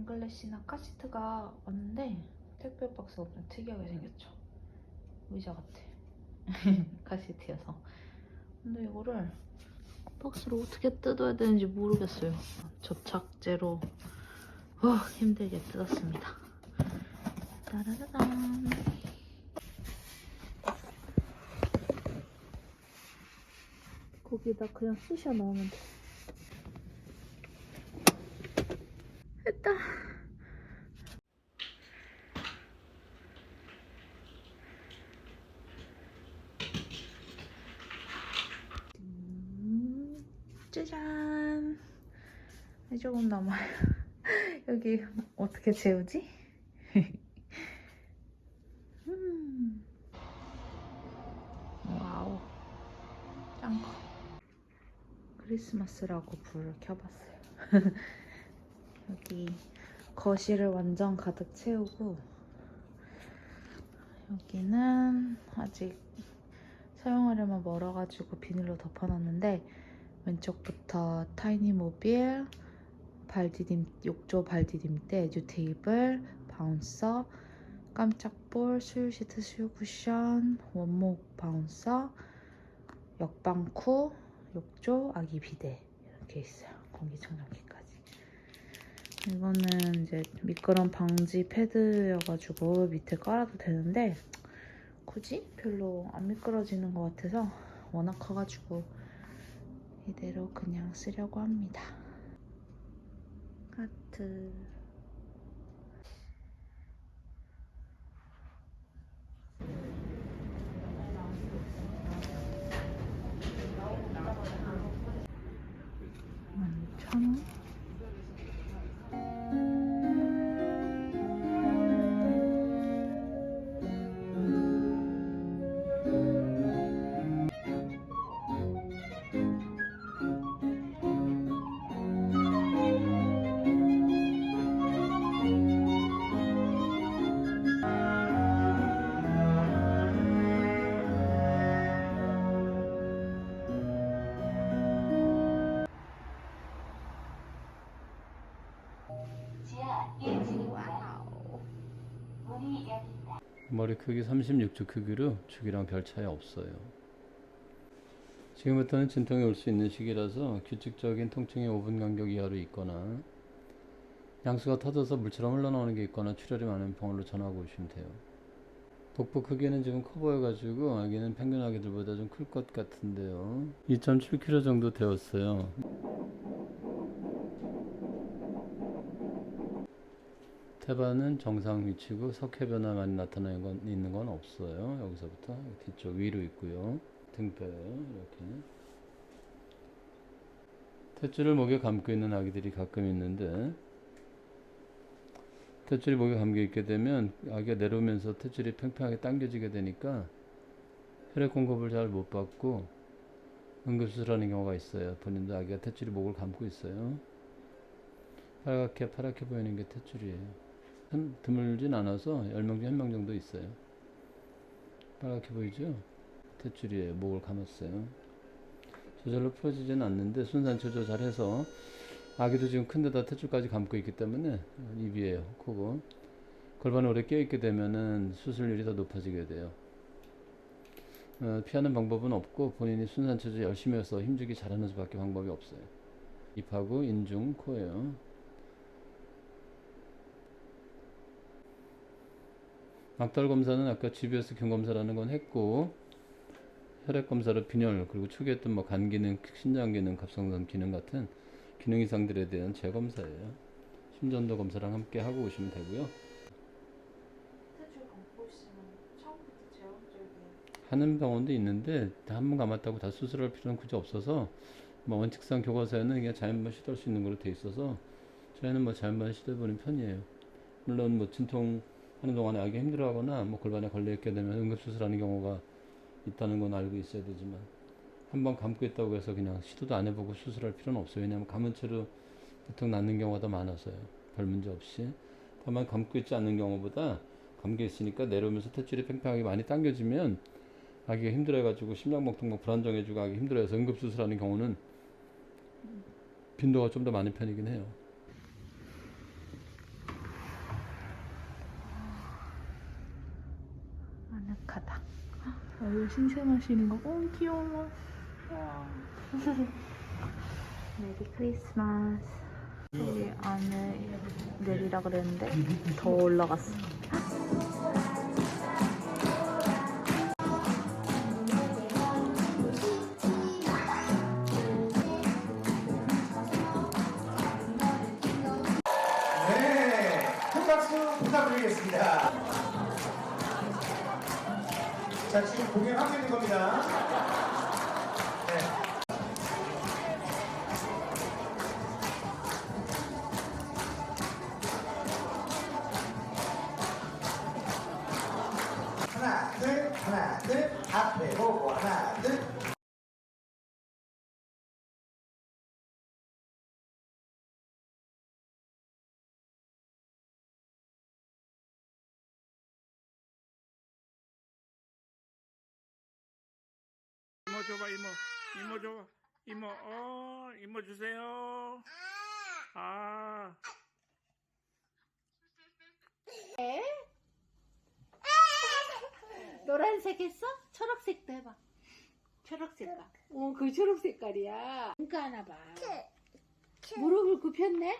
앵글래시나 카시트가 왔는데 택배 박스가 좀 특이하게 생겼죠. 의자 같아. 카시트여서. 근데 이거를 박스를 어떻게 뜯어야 되는지 모르겠어요. 접착제로 어, 힘들게 뜯었습니다. 따라라란. 거기다 그냥 쑤셔 넣으면 돼. 됐다. 음, 짜잔. 네, 조금 남아요. 여기 어떻게 재우지? 음. 와우. 짱 커. 크리스마스라고 불을 켜봤어요. 여기 거실을 완전 가득 채우고 여기는 아직 사용하려면 멀어가지고 비닐로 덮어놨는데 왼쪽부터 타이니 모빌, 발디딤 욕조 발디딤대, 에듀 테이블, 바운서, 깜짝볼, 수유 시트, 수유 쿠션, 원목 바운서, 역방쿠, 욕조, 아기 비데 이렇게 있어요. 공기청정기까지. 이거는 이제 미끄럼 방지 패드여가지고 밑에 깔아도 되는데 굳이 별로 안 미끄러지는 것 같아서 워낙 커가지고 이대로 그냥 쓰려고 합니다. 하트. 천 원? 머리 크기 36주 크기로 주기랑 별 차이 없어요. 지금부터는 진통이 올 수 있는 시기라서 규칙적인 통증이 5분 간격 이하로 있거나 양수가 터져서 물처럼 흘러나오는 게 있거나 출혈이 많은 병원으로 전화하고 오시면 돼요. 복부 크기는 지금 커 보여가지고 아기는 평균 아기들보다 좀 클 것 같은데요. 2.7kg 정도 되었어요. 태반은 정상 위치고 석회 변화 많이 나타나는 건 있는 건 없어요. 여기서부터 뒤쪽 위로 있고요. 등뼈요 이렇게. 탯줄을 목에 감고 있는 아기들이 가끔 있는데 탯줄이 목에 감겨 있게 되면 아기가 내려오면서 탯줄이 팽팽하게 당겨지게 되니까 혈액 공급을 잘 못 받고 응급수술하는 경우가 있어요. 본인도 아기가 탯줄이 목을 감고 있어요. 빨갛게 파랗게 보이는 게 탯줄이에요. 한- 드물진 않아서 10명 중 1명 정도 있어요. 빨갛게 보이죠? 탯줄이에요. 목을 감았어요. 저절로 풀어지진 않는데 순산 조절 잘 해서 아기도 지금 큰데다 탯줄까지 감고 있기 때문에 입이에요. 크고 골반이 오래 껴있게 되면은 수술률이 더 높아지게 돼요. 어, 피하는 방법은 없고 본인이 순산 조절 열심히 해서 힘주기 잘하는 수밖에 방법이 없어요. 입하고 인중, 코예요. 막달 검사는 아까 GBS 균 검사라는 건 했고 혈액 검사로 빈혈 그리고 초기했던 뭐 간 기능, 신장 기능, 갑상선 기능 같은 기능 이상들에 대한 재검사예요. 심전도 검사랑 함께 하고 오시면 되고요. 하는 병원도 있는데 한번 감았다고 다 수술할 필요는 굳이 없어서 뭐 원칙상 교과서에는 그냥 자연반 시도할 수 있는 걸로 돼 있어서 저희는 뭐 자연반 시도해보는 편이에요. 물론 뭐 진통 하는 동안에 아기 힘들어하거나 뭐 골반에 걸려 있게 되면 응급수술하는 경우가 있다는 건 알고 있어야 되지만 한 번 감고 있다고 해서 그냥 시도도 안 해보고 수술할 필요는 없어요. 왜냐하면 감은 채로 보통 낫는 경우가 더 많아서요. 별 문제 없이. 다만 감고 있지 않는 경우보다 감겨 있으니까 내려오면서 탯줄이 팽팽하게 많이 당겨지면 아기가 힘들어해가지고 심장복통 막 불안정해지고 아기 힘들어해서 응급수술하는 경우는 빈도가 좀 더 많은 편이긴 해요. 로맨틱하다. 아유 신생하시는 거. 어 귀여워. 와. 메리 크리스마스. 여기 안에 내리라 그랬는데 더 올라갔어. 네, 큰 박수 부탁드리겠습니다. 자, 지금 공연하고 있는 겁니다. 네. 하나, 둘, 하나, 둘, 앞에 보고 하나, 둘. 줘봐 이모 이모 줘봐 이모 어 이모 주세요 아 노란색 했어? 초록색도 해봐. 초록색깔. 어, 그 초록 색깔이야. 눈가 하나 봐. 무릎을 굽혔네?